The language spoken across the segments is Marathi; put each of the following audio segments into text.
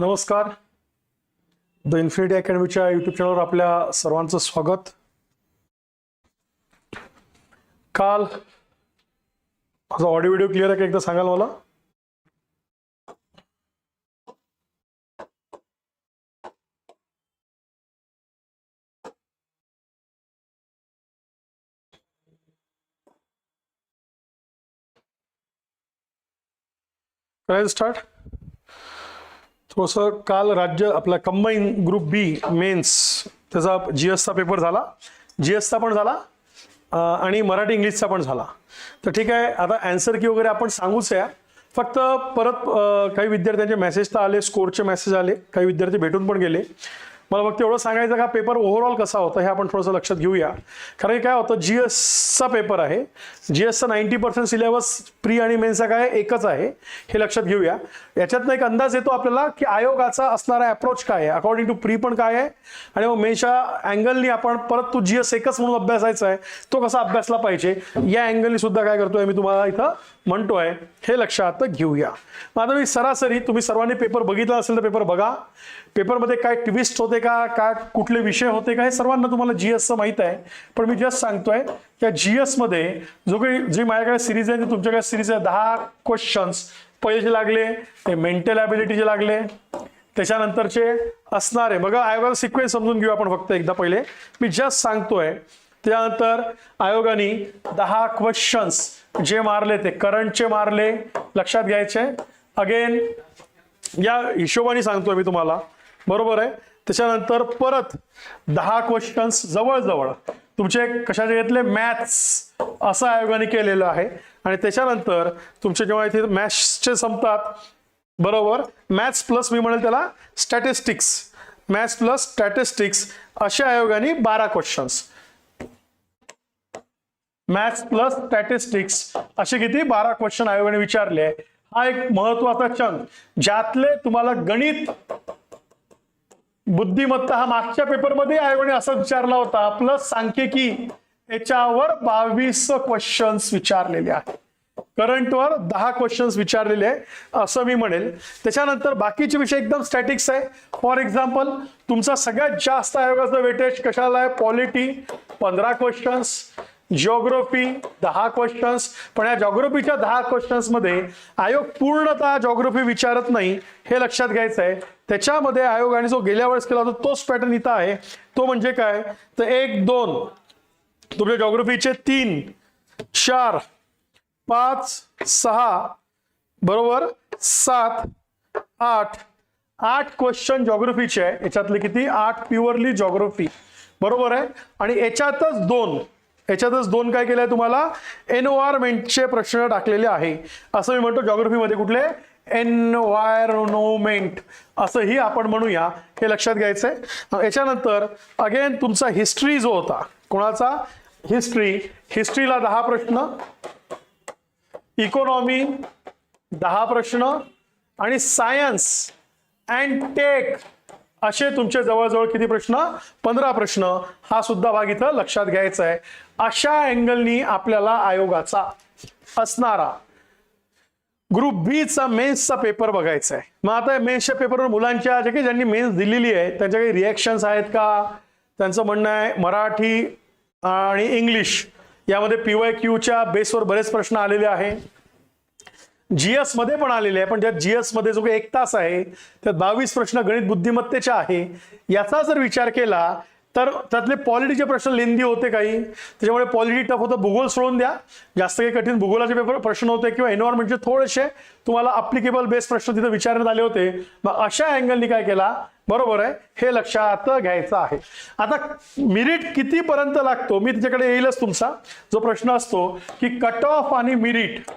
नमस्कार. द इन्फिनिटी अकॅडमीच्या युट्यूब चॅनलवर आपल्या सर्वांचं स्वागत. काल माझा ऑडिओ व्हिडिओ क्लिअर आहे का एकदा सांगाल मला? करायचं स्टार्ट थोडंसं काल राज्य आपला कंबाईन ग्रुप बी मेन्स त्याचा जी एसचा पेपर झाला. जी एसचा पण झाला आणि मराठी इंग्लिशचा पण झाला. तर ठीक आहे आता अँसर की वगैरे आपण सांगूच या फक्त परत काही विद्यार्थ्यांचे मेसेज तर आले स्कोरचे मेसेज आले काही विद्यार्थी भेटून पण गेले. मला फक्त एवढं सांगायचं का पेपर ओव्हरऑल कसा होता हे आपण थोडंसं लक्षात घेऊया. कारण काय होतं जी एसचा पेपर आहे. जी एसचा नाईन्टी पर्सेंट सिलेबस प्री आणि मेन्सचा काय एकच आहे हे लक्षात घेऊया. याच्यातनं एक अंदाज येतो आपल्याला की आयोगाचा असणारा अप्रोच काय आहे. अकॉर्डिंग टू प्री पण काय आहे आणि मग मेन्सच्या अँगलनी आपण परत तो जी एस एकच म्हणून अभ्यासायचा आहे तो कसा अभ्यासला पाहिजे? या अँगलनी सुद्धा काय करतोय मी तुम्हाला इथं म्हणतोय. हे लक्षात घेऊया. मग आता मी सरासरी तुम्ही सर्वांनी पेपर बघितला असेल तर पेपर बघा. पेपरमध्ये काय ट्विस्ट होते का काय कुठले विषय होते का हे सर्वांना तुम्हाला जी एसचं माहीत आहे. पण मी जस्ट सांगतोय त्या जी एसमध्ये जो काही जी माझ्याकडे सिरीज आहे ती तुमच्याकडे सिरीज आहे. दहा क्वेश्चन्स पहिले जे लागले ते मेंटल ॲबिलिटीचे लागले त्याच्यानंतरचे असणारे. बघा आयोगाचा सिक्वेन्स समजून घेऊ आपण फक्त एकदा पहिले. मी जस्ट सांगतोय त्यानंतर आयोगाने दहा क्वेश्चन्स जे मारले ते करंटचे मारले. लक्षात घ्यायचे. अगेन या हिशोबाने सांगतोय मी तुम्हाला. बरोबर आहे. त्याच्यानंतर परत दहा क्वेश्चन्स जवळजवळ तुमचे कशाचे घेतले? मॅथ्स असं आयोगाने केलेलं आहे. आणि त्याच्यानंतर तुमचे जेव्हा इथे मॅथ्सचे संपतात बरोबर? मॅथ्स प्लस मी म्हणेल त्याला स्टॅटिस्टिक्स मॅथ्स प्लस स्टॅटिस्टिक्स अशा आयोगाने बारा क्वेश्चन्स मॅथ्स प्लस स्टॅटिस्टिक्स असे किती? बारा क्वेश्चन आयोगाने विचारले. हा एक महत्त्वाचा चंक ज्यातले तुम्हाला गणित बुद्धिमत्ता हा मागच्या पेपरमध्ये आयोगाने असा विचारला होता. प्लस सांख्यिकी याच्यावर बावीस क्वेश्चन्स विचारलेले आहेत. करंटवर दहा क्वेश्चन्स विचारलेले आहे असं मी म्हणेल. त्याच्यानंतर बाकीचे विषय एकदम स्टॅटिक्स आहे. फॉर एक्झाम्पल तुमचा सगळ्यात जास्त आयोगाचा वेटेज कशाला आहे? पॉलिटी पंधरा क्वेश्चन्स जॉग्रफी दहा क्वेश्चन्स पण या जॉग्रफीच्या दहा क्वेश्चन्समध्ये आयोग पूर्णतः जॉग्रफी विचारत नाही हे लक्षात घ्यायचं आहे त्याच्यामध्ये आयोगाने जो गेल्या वेळेस केला होता तोच पॅटर्न इथं आहे. तो म्हणजे काय? तर एक दोन. तुमच्या जॉग्रफीचे तीन चार पाच सहा बरोबर? सात आठ. आठ क्वेश्चन जॉग्रफीचे आहे. याच्यातले किती? आठ प्युअरली जॉग्रफी बरोबर आहे? आणि याच्यातच दोन. याच्यातच दोन काय केलं आहे तुम्हाला? एन्व्हायरमेंटचे प्रश्न टाकलेले आहे. असं मी म्हणतो जॉग्रफीमध्ये कुठले? एन्व्हायरमेंट असंही आपण म्हणूया. हे लक्षात घ्यायचं आहे याच्यानंतर अगेन तुमचा हिस्ट्री जो होता कोणाचा? हिस्ट्री हिस्ट्रीला दहा प्रश्न. इकॉनॉमी दहा प्रश्न. आणि सायन्स अँड टेक असे तुमचे जवळजवळ किती प्रश्न? पंधरा प्रश्न. हा सुद्धा भाग इथं लक्षात घ्यायचा आहे. अशा अँगलनी आपल्याला आयोगाचा असणारा ग्रुप बीचा मेन्सचा पेपर बघायचा आहे. मग आता मेन्सच्या पेपरवर मुलांच्या जे काही ज्यांनी मेन्स दिलेली आहे त्यांच्या काही रिॲक्शन्स आहेत का? त्यांचं म्हणणं आहे मराठी आणि इंग्लिश यामध्ये पीवाय क्यूच्या बेसवर बरेच प्रश्न आलेले आहे. जीएसमध्ये पण आलेले आहे पण त्यात जीएसमध्ये जो काही एक तास आहे त्यात बावीस प्रश्न गणित बुद्धिमत्तेचे आहे याचा जर विचार केला तर त्यातले पॉलिटीचे प्रश्न लेंदी होते काही. त्याच्यामुळे पॉलिटी टफ होतं. भूगोल सोडून द्या. जास्त काही कठीण भूगोलाचे पेपर प्रश्न होते किंवा एन्व्हायरमेंटचे थोडेसे तुम्हाला अप्लिकेबल बेस प्रश्न तिथे विचारण्यात आले होते. मग अशा अँगलनी काय केला? बरोबर आहे. हे लक्षात घ्यायचं आहे. आता मिरिट कितीपर्यंत लागतो? मी त्याच्याकडे येईलच तुमचा. जो प्रश्न असतो की कट ऑफ आणि मिरिट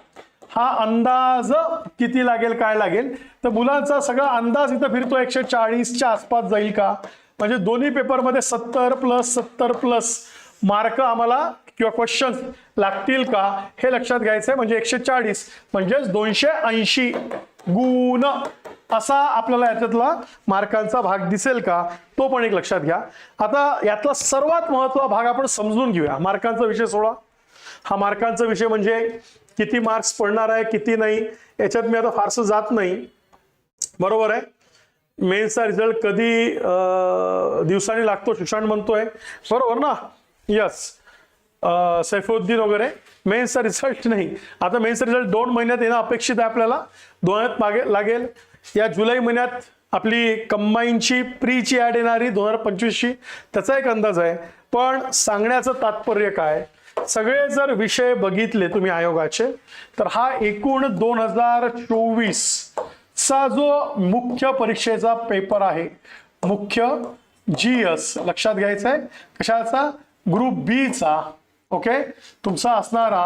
हा अंदाज किती लागेल काय लागेल? तर मुलांचा सगळा अंदाज इथं फिरतो. एकशे चाळीसच्या आसपास जाईल का? म्हणजे दोन्ही पेपरमध्ये सत्तर प्लस सत्तर प्लस मार्क आम्हाला किंवा क्वेश्चन लागतील का? हे लक्षात घ्यायचंय. म्हणजे एकशे चाळीस म्हणजेच दोनशे ऐंशी गुण असा आपल्याला याच्यातला मार्कांचा भाग दिसेल का? तो पण एक लक्षात घ्या. आता यातला सर्वात महत्त्वाचा भाग आपण समजून घेऊया. मार्कांचा विषय सोडा. हा मार्कांचा विषय म्हणजे किती मार्क्स पडणार आहे किती नाही याच्यात मी आता फारसं जात नाही. बरोबर आहे? मेन्सचा रिझल्ट कधी दिवसांनी लागतो शिक्षण म्हणतोय बरोबर ना? यस सैफुद्दीन वगैरे. मेन्सचा रिझल्ट नाही. आता मेन्सचा रिझल्ट दोन महिन्यात येणं अपेक्षित आहे आपल्याला. दोन महिन्यात मागे लागेल. या जुलै महिन्यात आपली कंबाईनची प्रीची ॲड येणारी दोन हजार पंचवीसची. त्याचा एक अंदाज आहे. पण सांगण्याचं तात्पर्य काय? सगळे जर विषय बघितले तुम्ही आयोगाचे तर हा एकूण दोन हजार चोवीस चा जो मुख्य परीक्षेचा पेपर आहे मुख्य जी एस लक्षात घ्यायचा आहे कशाचा? ग्रुप बीचा. ओके? तुमचा असणारा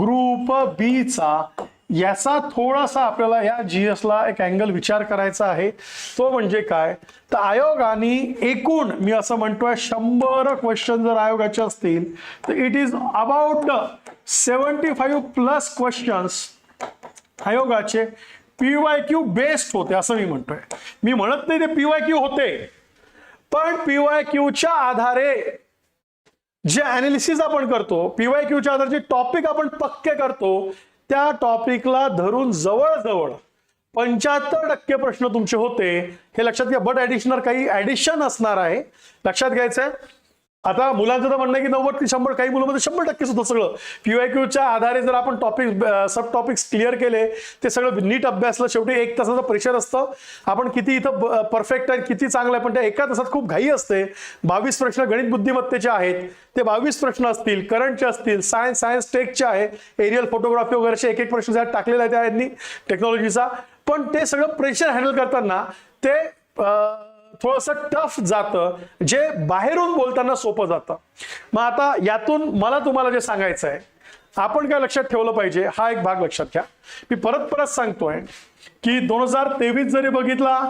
ग्रुप बीचा याचा थोडासा आपल्याला या जी ला एक अँगल विचार करायचा आहे. तो म्हणजे काय? तर आयोगाने एकूण मी असं म्हणतोय शंभर क्वेश्चन जर आयोगाचे असतील तर it is about seventy five plus questions आयोगाचे पीवाय क्यू बेस्ड होते असं मी म्हणतोय. मी म्हणत नाही ते पीवाय क्यू होते पण पीवाय क्यूच्या आधारे जे अनालिसिस आपण करतो पीवाय क्यूच्या आधारे जे टॉपिक आपण पक्के करतो त्या टॉपिकला धरून जवळजवळ पंच्याहत्तर टक्के प्रश्न तुमचे होते. हे लक्षात घ्या बट ऍडिशनल काही ऍडिशन असणार आहे. लक्षात घ्यायचं आहे आता मुलांचं तर म्हणणं आहे की नव्वद ते शंभर काही मुलांमध्ये शंभर टक्के सुद्धा सगळं. पीवायक्यूच्या आधारे जर आपण टॉपिक सब टॉपिक्स क्लिअर केले ते सगळं नीट अभ्यासलं शेवटी एक तासाचं प्रेशर असतं. आपण किती इथं परफेक्ट आहे किती चांगलं आहे पण त्या एका तासात खूप घाई असते. बावीस प्रश्न गणित बुद्धिमत्तेचे आहेत. ते बावीस प्रश्न असतील करंटचे असतील सायन्स सायन्स टेकचे आहे. एरियल फोटोग्राफी वगैरेचे एक एक प्रश्न ज्यात टाकलेला आहे त्या यांनी टेक्नॉलॉजीचा पण ते सगळं प्रेशर हँडल करताना ते थोडंसं टफ जातं जे बाहेरून बोलताना सोपं जातं. मग आता यातून मला तुम्हाला जे सांगायचं आहे आपण काय लक्षात ठेवलं पाहिजे हा एक भाग लक्षात घ्या. मी परत परत सांगतोय की दोन हजार तेवीस जरी बघितला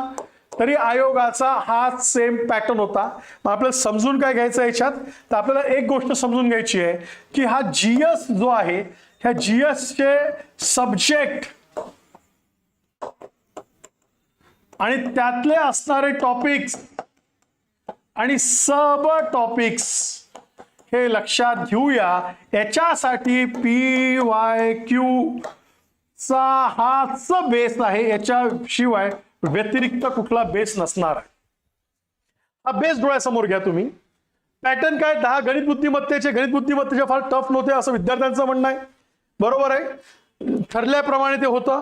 तरी आयोगाचा हा सेम पॅटर्न होता. मग आपल्याला समजून काय घ्यायचं याच्यात? तर आपल्याला एक गोष्ट समजून घ्यायची आहे की हा जीएस जो आहे ह्या जीएसचे सब्जेक्ट आणि त्यातले असणारे टॉपिक्स आणि सब टॉपिक्स हे लक्षात घेऊया. याच्यासाठी पी वाय क्यू चा हाच बेस आहे. याच्याशिवाय व्यतिरिक्त कुठला बेस नसणार आहे. हा बेस डोळ्यासमोर घ्या तुम्ही. पॅटर्न काय? दहा गणित बुद्धिमत्तेचे गणित बुद्धिमत्तेचे फार टफ नव्हते असं विद्यार्थ्यांचं म्हणणं आहे. बरोबर आहे? ठरल्याप्रमाणे ते होतं.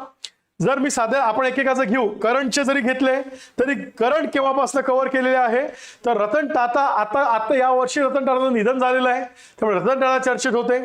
जर मी साध्या आपण एकेकाचं घेऊ करंटचे जरी घेतले तरी करंट केव्हापासून कव्हर केलेले आहे? तर रतन टाटा आता आता या वर्षी रतन टाटाचं निधन झालेलं आहे. त्यामुळे रतन टाटा चर्चेत होते.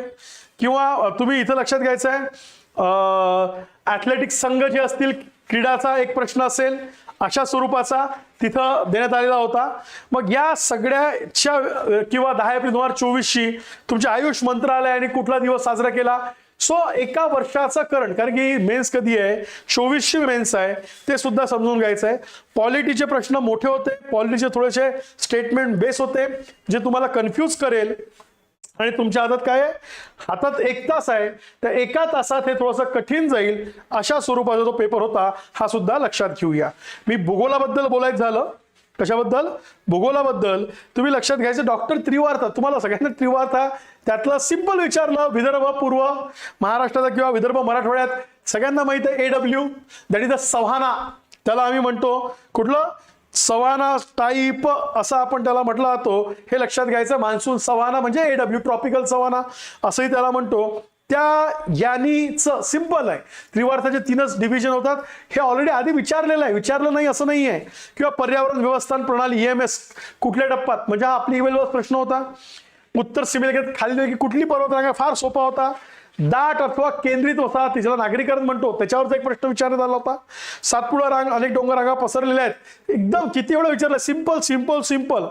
किंवा तुम्ही इथं लक्षात घ्यायचं आहे ॲथलेटिक्स संघ जे असतील क्रीडाचा एक प्रश्न असेल अशा स्वरूपाचा तिथं देण्यात आलेला होता. मग या सगळ्याच्या किंवा दहा एप्रिल दोन हजार चोवीसशी तुमच्या आयुष मंत्रालयाने कुठला दिवस साजरा केला? सो एका वर्षाचा करंट कारण की मेन्स कधी आहे? चोवीसशे मेन्स आहे. ते सुद्धा समजून घ्यायचं आहे पॉलिटीचे प्रश्न मोठे होते. पॉलिटीचे थोडेसे स्टेटमेंट बेस होते जे तुम्हाला कन्फ्यूज करेल. आणि तुमच्या हातात काय आहे? हातात एक तास आहे. त्या एका तासात हे थोडंसं कठीण जाईल अशा स्वरूपाचा जो पेपर होता हा सुद्धा लक्षात घेऊया. मी भूगोलाबद्दल बोलायचं झालं. कशाबद्दल? भूगोलाबद्दल. तुम्ही लक्षात घ्यायचं डॉक्टर त्रिवार्ता तुम्हाला सगळ्यांना त्रिवार्ता त्यातलं सिंपल विचारलं विदर्भ पूर्व महाराष्ट्राचा किंवा विदर्भ मराठवाड्यात सगळ्यांना माहीत आहे A W that is the savanna. त्याला आम्ही म्हणतो कुठलं? सवाना टाईप असं आपण त्याला म्हटलं जातो. हे लक्षात घ्यायचं मान्सून सवाना म्हणजे ए डब्ल्यू ट्रॉपिकल सवाना असंही त्याला म्हणतो. त्या यानीचं सिंपल आहे. त्रिवार्थाचे तीनच डिव्हिजन होतात. हे ऑलरेडी आधी विचारलेलं आहे. विचारलं नाही असं नाही आहे किंवा पर्यावरण व्यवस्थान प्रणाली ई एम एस कुठल्या टप्प्यात म्हणजे हा आपली इवेल प्रश्न होता. उत्तर सीमेरेखेत खाली की कुठली पर्वतरांगा फार सोपा होता. दाट अथवा केंद्रित होता. तिच्याला नागरीकरण म्हणतो. त्याच्यावरचा एक प्रश्न विचारण्यात आला होता. सातपुडा रांग अनेक डोंगर रांगा पसरलेल्या आहेत. एकदम किती वेळा विचारलं? सिंपल सिंपल सिंपल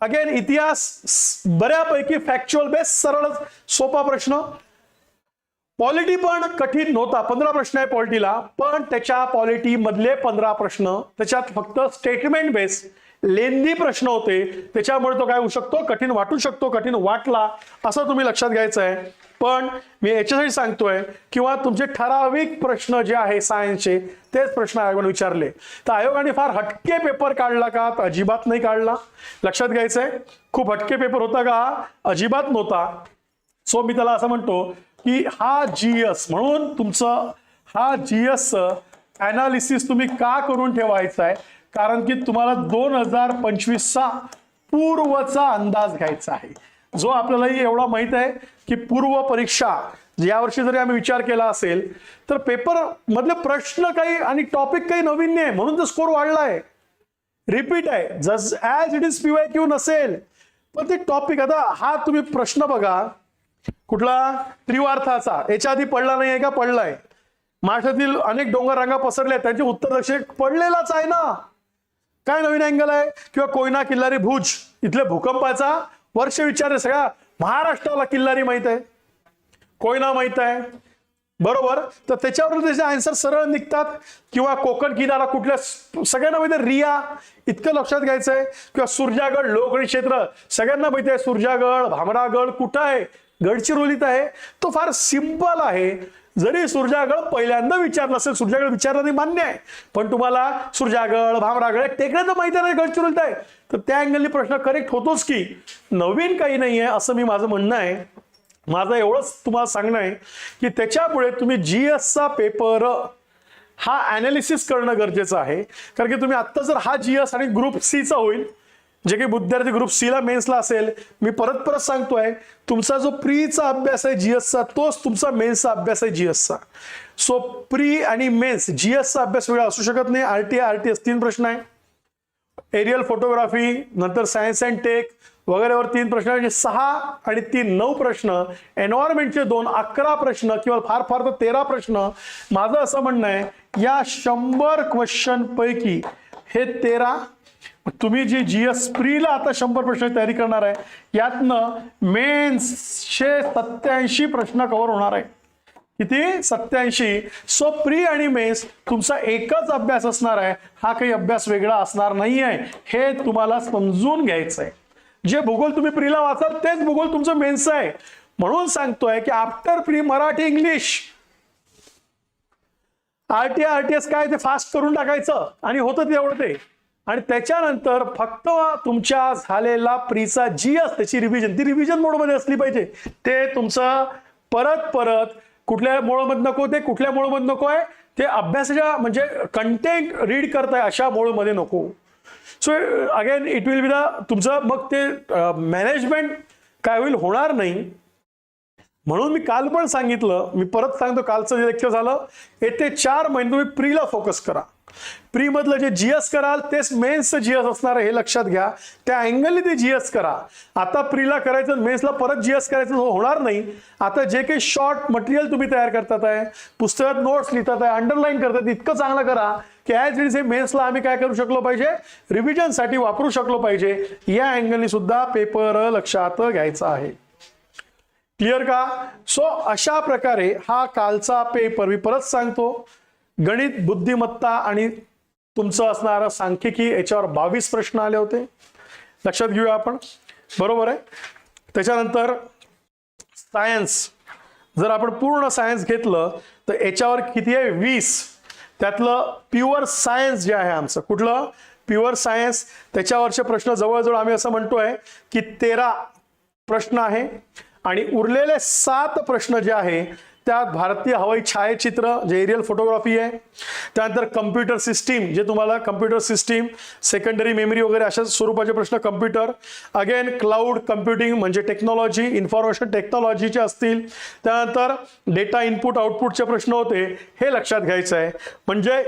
अगेन इतिहास बऱ्यापैकी फॅक्च्युअल बेस सरळच सोपा प्रश्न. पॉलिटी पण कठीण नव्हता. पंधरा प्रश्न आहे पॉलिटीला पण त्याच्या पॉलिटी मधले पंधरा प्रश्न त्याच्यात फक्त स्टेटमेंट बेस लेंदी प्रश्न होते. त्याच्यामुळे तो काय होऊ शकतो? कठीण वाटू शकतो कठीण वाटला असं तुम्ही लक्षात घ्यायचं आहे पण मी याच्यासाठी सांगतोय किंवा तुमचे ठराविक प्रश्न जे आहे सायन्सचे तेच प्रश्न आयोगाने विचारले. तर आयोगाने फार हटके पेपर काढला का? तर अजिबात नाही काढला. लक्षात घ्यायचंय. खूप हटके पेपर होता का? अजिबात नव्हता. सो मी त्याला असं म्हणतो की हा जीएस म्हणून तुमचं हा जीएस अनालिसिस तुम्ही का करून ठेवायचा आहे? कारण की तुम्हाला दोन हजार पंचवीसचा पूर्वचा अंदाज घ्यायचा आहे. जो आपल्यालाही एवढा माहीत आहे की पूर्व परीक्षा यावर्षी जरी आम्ही विचार केला असेल तर पेपर मधले प्रश्न काही आणि टॉपिक काही नवीन नाही म्हणून तर स्कोर वाढलाय. रिपीट आहे. जस as it is P Y Q नसेल. पण ते टॉपिक आता हा तुम्ही प्रश्न बघा. कुठला? त्रिवार्थाचा. याच्या आधी पडला नाही आहे का? पडलाय. महाराष्ट्रातील अनेक डोंगर रांगा पसरल्या आहेत, त्यांचे उत्तर दक्षिण पडलेलाच आहे ना. काय नवीन अँगल आहे? किंवा कोयना किल्लारी भुज. इथल्या भूकंपाचा वर्ष विचार सगळ्या महाराष्ट्राला किल्लारी माहीत आहे. कोयना माहीत आहे. बरोबर? तर त्याच्यावर त्याचे आन्सर सरळ निघतात. किंवा कोकण किनारा कुठल्या सगळ्यांना माहिती आहे. रिया. इतकं लक्षात घ्यायचं आहे किंवा सुरजागड लोकणी क्षेत्र. सगळ्यांना माहिती आहे सुरजागड भामरागड कुठं आहे? गडचिरोलीत आहे. तो फार सिंपल आहे. जरी सुरजागड पहिल्यांदा विचारलं असेल सुरजागड विचारलं नाही मान्य आहे. पण तुम्हाला सुरजागड भामरागड टेकड्या तर माहिती नाही गडचिरोलीत आहे. तर त्या अँगलने प्रश्न करेक्ट होतोच की नवीन काही नाही आहे असं मी माझं म्हणणं आहे. माझं एवढंच तुम्हाला सांगणं आहे की त्याच्यामुळे तुम्ही जी एसचा पेपर हा अनालिसिस करणं गरजेचं आहे. कारण की तुम्ही आत्ता जर हा जी एस आणि ग्रुप सीचा होईल जे काही विद्यार्थी ग्रुप सीला मेन्सला असेल मी परत परत सांगतोय तुमचा जो प्रीचा अभ्यास आहे जीएसचा तोच तुमचा मेन्सचा अभ्यास आहे जीएसचा सो प्री आणि मेन्स जीएसचा अभ्यास वेगळा असू शकत नाही. R T R T S तीन प्रश्न आहे. एरियल फोटोग्राफी नंतर सायन्स अँड टेक वगैरेवर तीन प्रश्न म्हणजे सहा आणि तीन नऊ प्रश्न एन्व्हायरमेंटचे दोन अकरा प्रश्न किंवा फार फार तर तेरा प्रश्न. माझं असं म्हणणं आहे या शंभर क्वेश्चन पैकी हे तेरा तुम्ही जी जी एस प्रीला आता शंभर प्रश्न तयारी करणार आहे यातनं मेन्सशे सत्याऐंशी प्रश्न कव्हर होणार आहे. किती? सत्याऐंशी सो प्री आणि मेन्स तुमचा एकच अभ्यास असणार आहे. हा काही अभ्यास वेगळा असणार नाही आहे हे तुम्हाला समजून घ्यायचं आहे जे भूगोल तुम्ही प्रीला वाचाल तेच भूगोल तुमचं मेन्स आहे. म्हणून सांगतोय की after pre Marathi English R T I R T S काय ते फास्ट करून टाकायचं. आणि होतं तेवढं ते. आणि त्याच्यानंतर फक्त तुमच्या झालेला प्रीचा जी एस त्याची रिव्हिजन ती रिव्हिजन मोडमध्ये असली पाहिजे. ते तुमचं परत परत कुठल्या मोडमध्ये नको ते कुठल्या मोडमध्ये नको आहे ते अभ्यासाच्या म्हणजे कंटेंट रीड करताय अशा मोडमध्ये नको. So again it will be the तुमचं मग ते मॅनेजमेंट काय होईल? होणार नाही. म्हणून मी काल पण सांगितलं मी परत सांगतो कालचं जे लेक्चर झालं येते चार महिने तुम्ही प्रीला फोकस करा. प्री मधलं जे जीएस कराल तेच मेन्सचं जीएस असणार आहे हे लक्षात घ्या. त्या अँगलने ते जीएस करा. आता प्रीला करायचं मेन्सला परत जीएस करायचं हो- होणार नाही. आता जे काही शॉर्ट मटेरियल तुम्ही तयार करतात आहे पुस्तकात नोट्स लिहितात आहे अंडरलाईन करतात इतकं चांगलं करा की ॲज इट इज हे मेन्सला आम्ही काय करू शकलो पाहिजे? रिव्हिजनसाठी वापरू शकलो पाहिजे. या अँगलने सुद्धा पेपर लक्षात घ्यायचा आहे. क्लिअर का? सो अशा प्रकारे हा कालचा पेपर मी परत सांगतो. गणित बुद्धिमत्ता आणि तुमचं असणारं सांख्यिकी याच्यावर बावीस प्रश्न आले होते. लक्षात घेऊया आपण. बरोबर आहे? त्याच्यानंतर सायन्स. जर आपण पूर्ण सायन्स घेतलं तर याच्यावर किती आहे? वीस. त्यातलं प्युअर सायन्स जे आहे आमचं कुठलं? Pure science. त्याच्यावरचे प्रश्न जवळजवळ आम्ही असं म्हणतोय की तेरा प्रश्न आहे आणि उरलेले सात प्रश्न जे आहे त्यात भारतीय हवाई छायाचित्र जे एरियल फोटोग्राफी आहे त्यानंतर कम्प्युटर सिस्टीम जे तुम्हाला कम्प्युटर सिस्टीम सेकंडरी मेमरी वगैरे अशा स्वरूपाचे प्रश्न कम्प्युटर अगेन क्लाउड कम्प्युटिंग म्हणजे टेक्नॉलॉजी इन्फॉर्मेशन टेक्नॉलॉजीचे असतील. त्यानंतर डेटा इनपुट आउटपुटचे प्रश्न होते. हे लक्षात घ्यायचं आहे. म्हणजे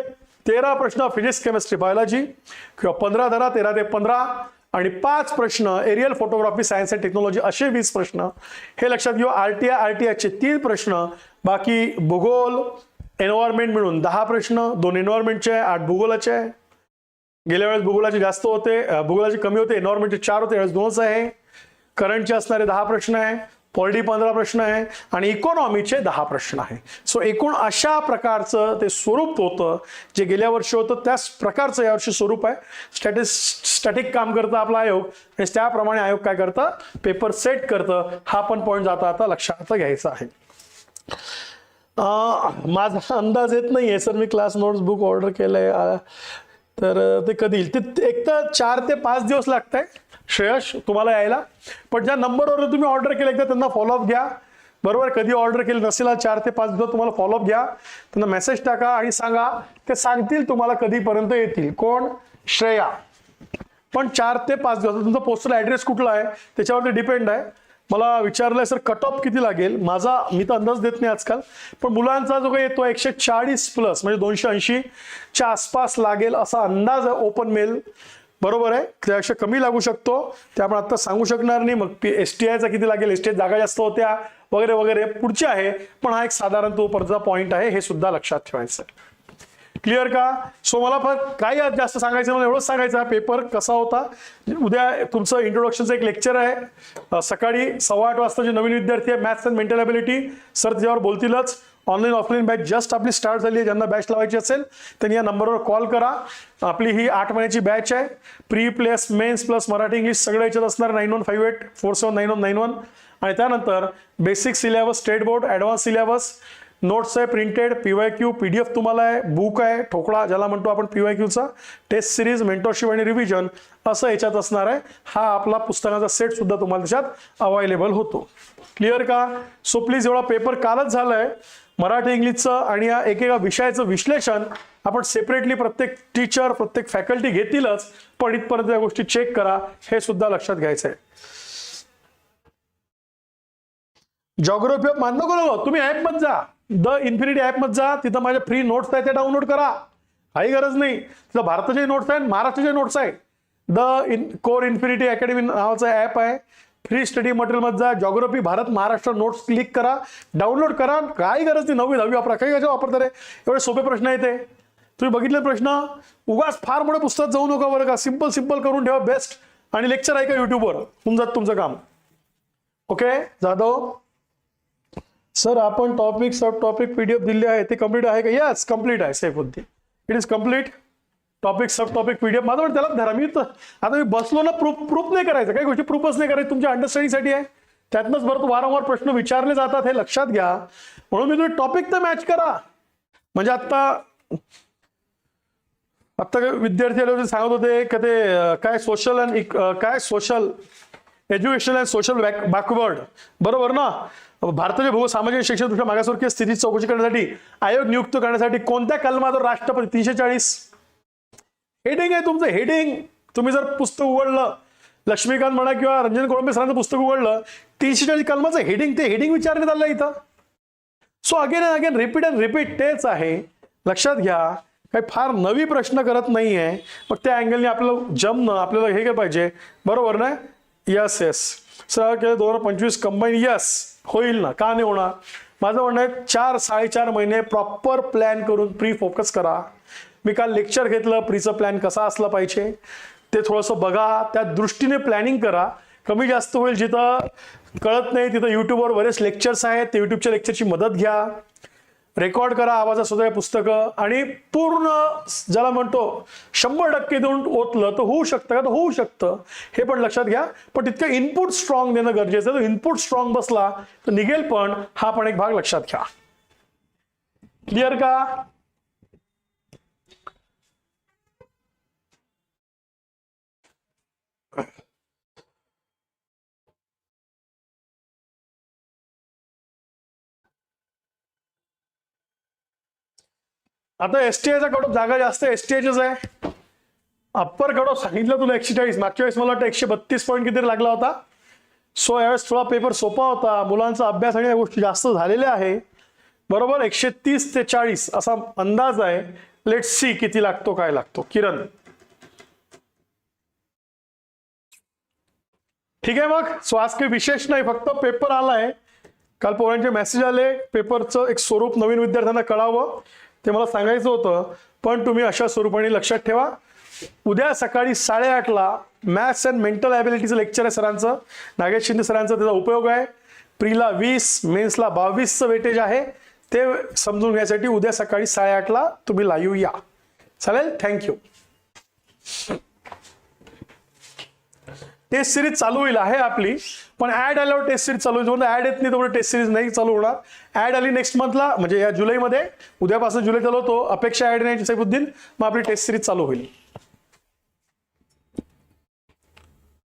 तेरा प्रश्न फिजिक्स केमिस्ट्री बायोलॉजी किंवा पंधरा धरा तेरा ते पंधरा. आणि पाच प्रश्न aerial photography science and technology असे वीस प्रश्न. हे लक्षात घेऊ R T I R T आयचे तीन प्रश्न. बाकी भूगोल एन्व्हायरमेंट मिळून दहा प्रश्न दोन एन्व्हायरमेंटचे आहे आठ भूगोलाचे आहे. गेल्या वेळेस भूगोलाचे जास्त होते भूगोलाचे कमी होते एन्व्हायरमेंटचे चार होते यावेळेस दोनच आहे. करंटचे असणारे दहा प्रश्न आहे. पॉलिटी पंधरा प्रश्न आहे आणि इकॉनॉमीचे दहा प्रश्न आहे. सो एकूण अशा प्रकारचं ते स्वरूप होतं जे गेल्या वर्षी होतं त्याच प्रकारचं यावर्षी स्वरूप आहे. स्टॅटिस स्टॅटिक काम करतं आपला आयोग आणि त्याप्रमाणे आयोग काय करतं? पेपर सेट करतं. हा पण पॉईंट जाता आता लक्षात घ्यायचा आहे. माझा अंदाज येत नाही आहे सर. मी क्लास नोट्स बुक ऑर्डर केलं आहे तर ते कधी येईल? ते एक तर चार ते पाच दिवस लागत आहे श्रेयश तुम्हाला यायला. पण ज्या नंबरवर तुम्ही ऑर्डर केलं एकदा त्यांना फॉलोअप घ्या. बरोबर कधी ऑर्डर केली नसेल चार ते पाच दिवस तुम्हाला फॉलोअप घ्या. त्यांना मेसेज टाका आणि सांगा. ते सांगतील तुम्हाला कधीपर्यंत येतील. कोण? श्रेया. पण चार ते पाच दिवस तुमचा पोस्टल ॲड्रेस कुठला आहे त्याच्यावरती डिपेंड आहे. मला विचारलंय सर कट ऑफ किती लागेल? माझा मी तर अंदाज देत नाही आजकाल. पण मुलांचा जो काही येतो एकशे चाळीस प्लस म्हणजे दोनशे ऐंशीच्या आसपास लागेल असा अंदाज आहे ओपन मेल बरोबर आहे. त्यापेक्षा कमी लागू शकतो. त्यामुळे आत्ता सांगू शकणार नाही. मग एस टी आयचा किती लागेल? एस टी आय जागा जास्त होत्या. वगैरे वगैरे. पुढचे आहे. पण हा एक साधारण तो परचा पॉईंट आहे. हे सुद्धा लक्षात ठेवायचं आहे. क्लिअर का? सो मला फक्त काही जास्त सांगायचं मला एवढंच सांगायचं हा पेपर कसा होता? उद्या तुमचं इंट्रोडक्शनचं एक लेक्चर आहे. सकाळी सव्वा आठ वाजता जे नवीन विद्यार्थी आहे maths and mental ability sir त्याच्यावर बोलतीलच. ऑनलाईन ऑफलाईन बॅच जस्ट आपली स्टार्ट झाली आहे. ज्यांना बॅच लावायची असेल त्यांनी या नंबरवर कॉल करा. आपली ही आठ महिन्याची बॅच आहे. Pre plus mains plus Marathi English सगळं याच्यात असणार. Nine one five eight four seven nine one nine one आणि त्यानंतर basic syllabus state board advance syllabus notes आहे printed P Y Q P D F तुम्हाला आहे बुक आहे ठोकळा ज्याला म्हणतो आपण पी वाय क्यूचा टेस्ट सिरीज मेंटरशिप आणि रिव्हिजन असं याच्यात असणार आहे. हा आपला पुस्तकाचा सेट सुद्धा तुम्हाला त्याच्यात अवेलेबल होतो. क्लिअर का? सो प्लीज एवढा पेपर कालच झालाय. मराठी इंग्लिशचं आणि या एकेका विषयाचं विश्लेषण आपण सेपरेटली प्रत्येक टीचर प्रत्येक फॅकल्टी घेतीलच पण इथपर्यंत या गोष्टी चेक करा हे सुद्धा लक्षात घ्यायचं आहे जॉग्राफी ऑफ मान नको नको तुम्ही ॲपमध्ये जा द इन्फिनिटी ॲपमध्ये जा. तिथं माझ्या फ्री नोट्स आहेत ते डाउनलोड करा. काही गरज नाही. तिथं भारताचे नोट्स आहेत महाराष्ट्राचे नोट्स आहेत. The in core infinity academy नावाचं ॲप आहे. फ्री स्टडी मटेरियलमध्ये जा. Geography Bharat Maharashtra notes click करा. डाउनलोड करा. काय गरज नाही. नववी दहावी वापरा. काही कशा वापरता रे एवढे सोपे प्रश्न आहे ते तुम्ही बघितले प्रश्न? उगाच फार मोठे पुस्तक जाऊ नका बरं का. सिंपल सिंपल करून ठेवा. बेस्ट आणि लेक्चर आहे का युट्यूबवर होऊन जात तुमचं काम. ओके जाधव? सर आपण topic sub topic P D F दिले आहे. ते कंप्लीट आहे का? यस कंप्लीट आहे. सेफ होती it is complete topic sub topic P D F माझं पण त्याला धरा मी आता मी बसलो ना प्रूफ प्रूफ नाही करायचं. काही गोष्टी प्रूफच नाही करायचं. तुमच्या अंडरस्टँडिंगसाठी आहे. त्यातनंच बरं वारंवार प्रश्न विचारले जातात हे लक्षात घ्या. म्हणून मी तुम्ही टॉपिक तर मॅच करा. म्हणजे आत्ता आत्ता विद्यार्थी आले होते सांगत होते का ते काय सोशल अँड काय social education and social back backward बरोबर ना? भारताचे भूगोल सामाजिक शिक्षणदृष्ट्या मागासवर्गीय स्थिती चौकशी करण्यासाठी आयोग नियुक्त करण्यासाठी कोणत्या कलमावर राष्ट्रपती? तीनशे चाळीस. हेडिंग आहे तुमचं हेडिंग तुम्ही जर पुस्तक उघडलं लक्ष्मीकांत म्हणा किंवा रंजन कोळंबे सरांचं पुस्तक उघडलं तीनशे चाळीस कलमाचं हेडिंग ते हेडिंग विचारण्यात आलं इथं. So again and again repeat and repeat तेच आहे. लक्षात घ्या काही फार नवी प्रश्न करत नाही आहे मग त्या अँगलने आपल्याला जमणं आपल्याला हे काय पाहिजे. बरोबर ना? यस येस सर केलं दोन हजार पंचवीस कंबाईन यस होईल ना? का नाही होणार? माझं म्हणणं आहे चार साडेचार महिने प्रॉपर प्लॅन करून प्री फोकस करा. मी काल लेक्चर घेतलं प्रीचं प्लॅन कसा असला पाहिजे ते थोडंसं बघा त्या दृष्टीने प्लॅनिंग करा. कमी जास्त होईल जिथं कळत नाही तिथं यूट्यूबवर बरेच लेक्चर्स आहेत ते यूट्यूबच्या लेक्चरची मदत घ्या. रेकॉर्ड करा आवाजासुद्धा पुस्तकं. आणि पूर्ण ज्याला म्हणतो शंभर टक्के देऊन ओतलं तर होऊ शकतं का? तर होऊ शकतं. हे पण लक्षात घ्या. पण तितकं इनपुट स्ट्रॉंग देणं गरजेचं आहे. इनपुट स्ट्रॉंग बसला तर निघेल पण. हा पण एक भाग लक्षात घ्या. क्लिअर का? आता एस टी आयचा जागा जास्त एस टी आयचीच आहे. अप्पर कट ऑफ सांगितलं तुला एकशे चाळीस मागच्या वेळेस मला वाटतं एकशे बत्तीस पॉईंट किती लागला होता. सो यावेळेस थोडा पेपर सोपा होता. मुलांचा अभ्यास आणि या गोष्टी जास्त झालेल्या आहे बरोबर एकशे तीस ते चाळीस असा अंदाज आहे. लेट सी किती लागतो काय लागतो. किरण. ठीक आहे मग? सो आज काही विशेष नाही फक्त पेपर आलाय. काल पोरांचे मेसेज आले. पेपरचं एक स्वरूप नवीन विद्यार्थ्यांना कळावं. ते मला सांगायचं होतं पण तुम्ही अशा स्वरूपाने लक्षात ठेवा. उद्या सकाळी साडेआठला मॅथ्स अँड मेंटल ॲबिलिटीचं लेक्चर आहे सरांचं. नागेश शिंदे सरांचा त्याचा उपयोग आहे. प्रीला वीस मेन्सला बावीसचं वेटेज आहे. ते समजून घ्यायसाठी उद्या सकाळी साडेआठला तुम्ही लाईव्ह या. चालेल? थँक्यू टेस्ट सिरीज चालू होईल आहे आपली. पण ऍड आल्यावर टेस्ट सिरीज चालू होईल. जोपर्यंत ऍड येत नाही तेवढं टेस्ट सिरीज नाही चालू होणार. ऍड आली नेक्स्ट मंथला म्हणजे या जुलैमध्ये उद्यापासून जुलै चालू होतो. अपेक्षा ऍड नाही सैफुद्दीन मग आपली टेस्ट सिरीज चालू होईल.